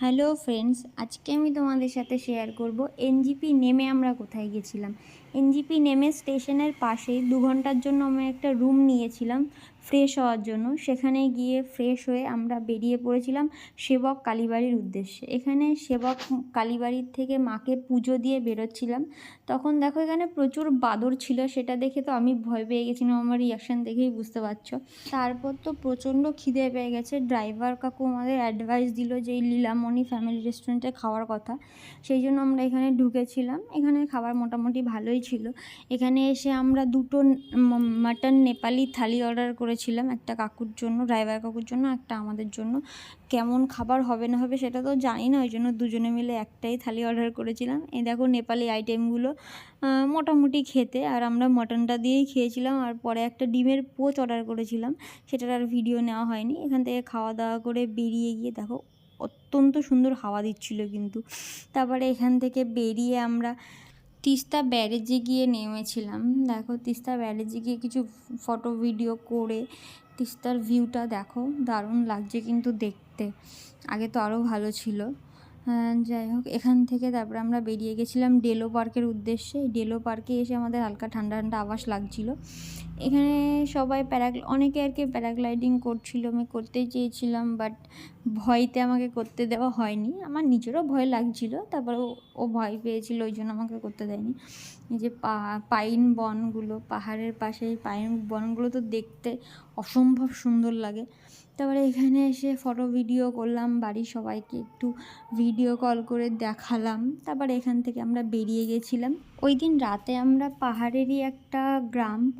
Hello friends, আজকে আমি তোমাদের সাথে শেয়ার করব এনজিপি নেমে আমরা কোথায় গেছিলাম। এনজিপি নেমে স্টেশনের পাশেই দু ঘণ্টার জন্য আমরা একটা রুম নিয়েছিলাম ফ্রেশ হওয়ার জন্য। সেখানে গিয়ে ফ্রেশ হয়ে আমরা বেরিয়ে পড়েছিলাম সেবক কালীবাড়ির উদ্দেশ্যে। এখানে সেবক কালীবাড়ির থেকে মাকে পুজো দিয়ে বেরোচ্ছিলাম। তখন দেখো এখানে প্রচুর বাদর ছিল, সেটা দেখে তো আমি ভয় পেয়ে গেছিলাম, আমার রিয়াকশান দেখেই বুঝতে পারছ। তারপর তো প্রচণ্ড খিদে পেয়ে গেছে। ড্রাইভার কাকু আমাদের অ্যাডভাইস দিল যে, এই লীলামণি ফ্যামিলি রেস্টুরেন্টে খাওয়ার কথা। সেই জন্য আমরা এখানে ঢুকেছিলাম। এখানে খাবার মোটামুটি ভালোই ছিল। এখানে এসে আমরা দুটো মাটন নেপালি থালি অর্ডার করেছিলাম। একটা কাকুর জন্য, ড্রাইভার কাকুর জন্য, একটা আমাদের জন্য। কেমন খাবার হবে না হবে সেটা তো জানি না, ওই জন্য দুজনে মিলে একটাই থালি অর্ডার করেছিলাম। এই দেখো নেপালি আইটেমগুলো মোটামুটি খেতে। আর আমরা মটনটা দিয়েই খেয়েছিলাম। আর পরে একটা ডিমের পোচ অর্ডার করেছিলাম। সেটার আর ভিডিও নেওয়া হয়নি। এখান থেকে খাওয়া দাওয়া করে বেরিয়ে গিয়ে দেখো অত্যন্ত সুন্দর হাওয়া দিচ্ছিল কিন্তু। তারপরে এখান থেকে বেরিয়ে আমরা তিস্তা ব্যারেজে গিয়ে নেমেছিলাম। দেখো, তিস্তা ব্যারেজে গিয়ে কিছু ফটো, ভিডিও করে তিস্তার ভিউটা দেখো, দারুণ লাগছে কিন্তু দেখতে। আগে তো আরও ভালো ছিল। যাই হোক, এখান থেকে তারপরে আমরা বেরিয়ে গেছিলাম ডেলো পার্কের উদ্দেশ্যে। ডেলো পার্কে এসে আমাদের হালকা ঠান্ডা ঠান্ডা আবাস লাগছিল। এখানে সবাই প্যারা অনেকে আর কি প্যারাগ্লাইডিং করছিল, আমি করতে চেয়েছিলাম বাট ভয়তে আমাকে করতে দেওয়া হয়নি। আমার নিজেরও ভয় লাগছিল তারপরে ও- ভয় পেয়েছিল, ওই জন্য আমাকে করতে দেয়নি। এই যে পাইন বনগুলো, পাহাড়ের পাশে পাইন বনগুলো তো দেখতে অসম্ভব সুন্দর লাগে। তারপরে এখানে এসে ফটো ভিডিও করলাম, বাড়ির সবাইকে একটু ভিডিও কল করে দেখালাম। তারপরে এখান থেকে আমরা বেরিয়ে গেছিলাম। ওই দিন রাতে আমরা পাহাড়েরই একটা গ্রাম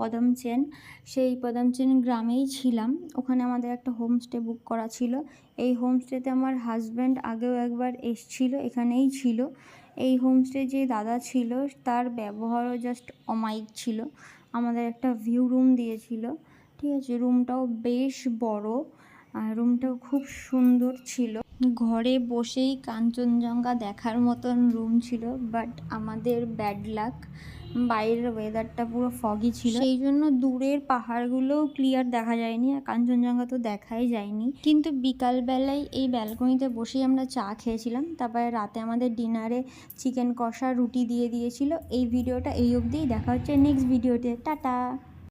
পদমচেন সেই পদমচেন গ্রামেই ছিলাম। ওখানে আমাদের একটা হোমস্টে বুক করা ছিল। এই হোমস্টেতে আমার হাজব্যান্ড আগেও একবার এসছিল, এখানেই ছিল। এই হোমস্টে যে দাদা ছিল, তার ব্যবহারও জাস্ট অমায়িক ছিল। আমাদের একটা ভিউ রুম দিয়েছিল। ঠিক আছে রুমটাও বেশ বড়, আর রুমটাও খুব সুন্দর ছিল। ঘরে বসেই কাঞ্চনজঙ্ঘা দেখার মতন রুম ছিল বাট আমাদের ব্যাড লাক বাইরের ওয়েদারটা পুরো ফগি ছিল। সেই জন্য দূরের পাহাড়গুলোও ক্লিয়ার দেখা যায়নি আর কাঞ্চনজঙ্ঘা তো দেখাই যায়নি। কিন্তু বিকালবেলায় এই ব্যালকনিতে বসেই আমরা চা খেয়েছিলাম। তারপরে রাতে আমাদের ডিনারে চিকেন কষা রুটি দিয়ে দিয়েছিল। এই ভিডিওটা এই অবধিই। দেখা হচ্ছে নেক্সট ভিডিওতে টাটা!